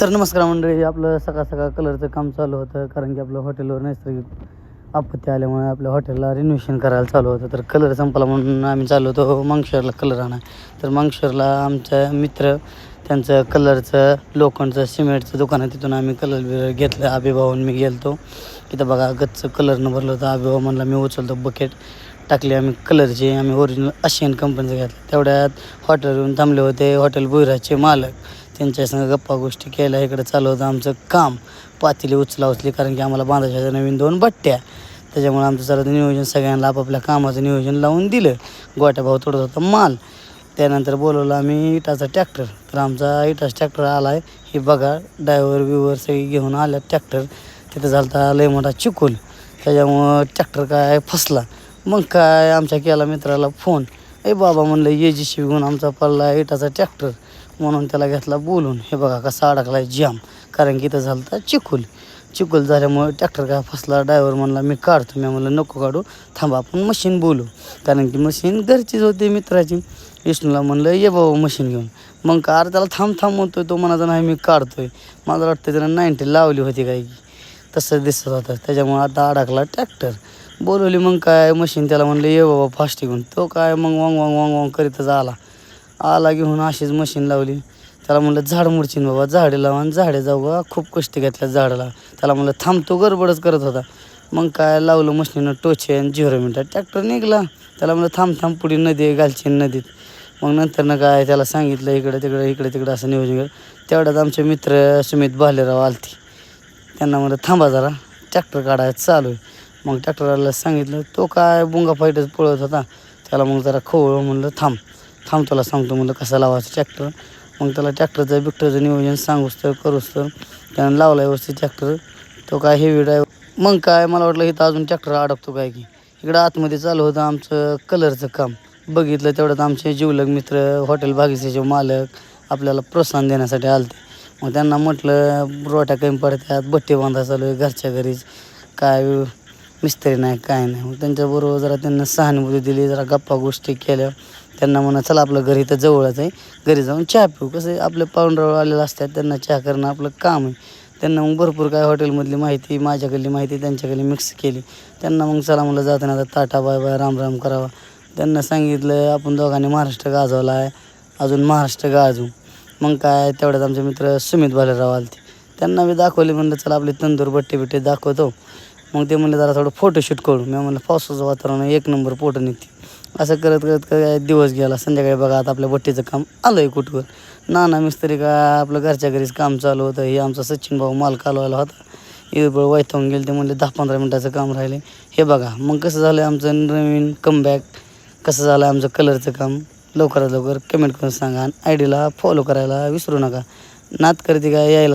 तर नमस्कार मंडळी आपलं सकाळ सकाळ कलरचं काम चालू होतं कारण की आपलं हॉटेलवर नैसर्गिक आपत्ती आल्यामुळे आपल्या हॉटेलला रिनोव्हेशन करायला चालू होतं. तर कलर संपला म्हणून आम्ही चालू होतो मंगशरला कलर आणा. तर मंगशरला आमचा मित्र त्यांचं कलरचं लोखंडचं सिमेंटचं दुकान आहे. तिथून आम्ही कलर बिलर घेतलं. आबेभाऊन मी गेलतो. इथं बघा गच्चं कलरनं भरलं होतं. अभिभाव म्हणला मी उचलतो बकेट टाकले आम्ही कलरचे आम्ही ओरिजिनल अशियन कंपनीचं घेतलं. तेवढ्यात हॉटेल येऊन थांबले होते. हॉटेल बुहिराचे मालक. त्यांच्या संग गप्पा गोष्टी केल्या. इकडे चालू होतं आमचं काम. पातेली उचला उचली कारण की आम्हाला बांधायच्या नवीन दोन बट्ट्या. त्याच्यामुळे आमचं सर्व नियोजन सगळ्यांना आपापल्या कामाचं नियोजन लावून दिलं. गोट्या भाऊ तोडत होता माल. त्यानंतर बोलवलं आम्ही इटाचा ट्रॅक्टर. तर आमचा इटाचा ट्रॅक्टर आला आहे हे बघा डायव्हर बिवर सगळी घेऊन आल्या ट्रॅक्टर. तिथं झालता लय मोठा चिकूल. त्याच्यामुळं ट्रॅक्टर काय फसला. मग काय आमच्या केला मित्राला फोन. ए बाबा म्हणलं ये जी शिवून आमचा पडला इटाचा ट्रॅक्टर. म्हणून त्याला घेतला बोलून. हे बघा कसा अडकला जाम कारण की इथं झालं तर चिखल. चिखल झाल्यामुळे ट्रॅक्टर काय फसला. ड्रायव्हर म्हणला मी काढतो. मी म्हणलं नको काढू. थांबा आपण मशीन बोलू. कारण की मशीन घरचीच होती मित्राची. विष्णूला म्हणलं ये बाबा मशीन घेऊन. मग का अरे त्याला थांब थांब म्हणतोय तो. म्हणाचा नाही मी काढतोय. मला वाटतं त्यानं नाईन्टी लावली होती काय तसं दिसत होतं. त्याच्यामुळे आता अडकला ट्रॅक्टर बोलवली मग काय मशीन त्याला म्हणलं ये बाबा फास्ट घेऊन. तो काय मग वांग वांग वांग वांग करीतच आला. आला घेऊन अशीच मशीन लावली. त्याला म्हणलं झाड मुडचीन बाबा झाडे लावा आणि झाडे जाऊ बा. खूप कष्ट घेतल्या झाडाला. त्याला म्हणलं थांबतो गडबडच करत होता. मग काय लावलं मशीनं टोचे आणि झिरो मिनटात ट्रॅक्टर निघला. त्याला म्हणलं थांब थांब पुढे नदी घालची घालचीन नदीत. मग नंतरनं काय त्याला सांगितलं इकडे तिकडं इकडे तिकडं असं नियोजन केलं. तेवढ्यात आमचे मित्र सुमित भालेराव आलती. त्यांना म्हणलं थांबा जरा ट्रॅक्टर काढायचं चालू आहे. मग ट्रॅक्टरवाल्याला सांगितलं तो काय बुंगा फाईटच पळत होता. त्याला मग जरा खवळ म्हणलं थांब. थांब तुला सांगतो म्हणलं कसं लावायचं ट्रॅक्टर मग त्याला ट्रॅक्टरचं बिक्टरचं नियोजन सांगूस तर करूच तर. त्यानं लावला व्यवस्थित ट्रॅक्टर तो काय हेवी ड्रायव्हर मग काय मला वाटलं इथं अजून ट्रॅक्टर अडकतो काय की. इकडं आतमध्ये चालू होतं आमचं कलरचं काम. बघितलं तेवढ्यात आमचे जीवलग मित्र हॉटेल बागीचे मालक आपल्याला प्रोत्साहन देण्यासाठी आलते. मग त्यांना म्हटलं रोट्या कमी पडतात बट्टे बांधा चालू आहे घरच्या घरीच. काय मिस्त्री नाही काय नाही. मग त्यांच्याबरोबर जरा त्यांना सहानुभूती दिली जरा गप्पा गोष्टी केल्या. त्यांना म्हणा चला आपलं घरी इथं जवळच आहे. घरी जाऊन चहा पिऊ. कसं आहे, आपले पाहुणराव आलेलं असतात त्यांना चहा करणं आपलं काम आहे. त्यांना मग भरपूर काय हॉटेलमधली माहिती माझ्याकडली माहिती त्यांच्याकडली मिक्स केली. त्यांना मग चला म्हणलं जाताना आता tata bye bye Ram Ram करावा. त्यांना सांगितलं आपण दोघांनी महाराष्ट्र गाजवला आहे. अजून महाराष्ट्र गाजू. मग काय तेवढ्यात आमचे मित्र सुमित भालेराव आलते. त्यांना मी दाखवले म्हणलं चला आपले तंदूर बट्टे बिट्टे दाखवतो. मग ते म्हणलं जरा थोडं फोटोशूट करू. मी म्हणलं पावसाचं वातावरण एक नंबर फोटो निघते. असं करत करत काय दिवस गेला. संध्याकाळी बघा आता आपल्या बट्टीचं काम आलं आहे कुठवर. नाना मिस्त्री का आपलं घरच्या घरीच काम चालू होतं. हे आमचा सचिन भाऊ माल कालवायला होता. इथं वैतावून गेले ते म्हणले दहा पंधरा मिनटाचं काम राहिले. हे बघा मग कसं झालं आहे आमचं नवीन कमबॅक कसं झालं आहे आमचं कलरचं काम? लवकरात लवकर कमेंट करून सांगा आणि आय डीला फॉलो करायला विसरू नका. नात करते का यायला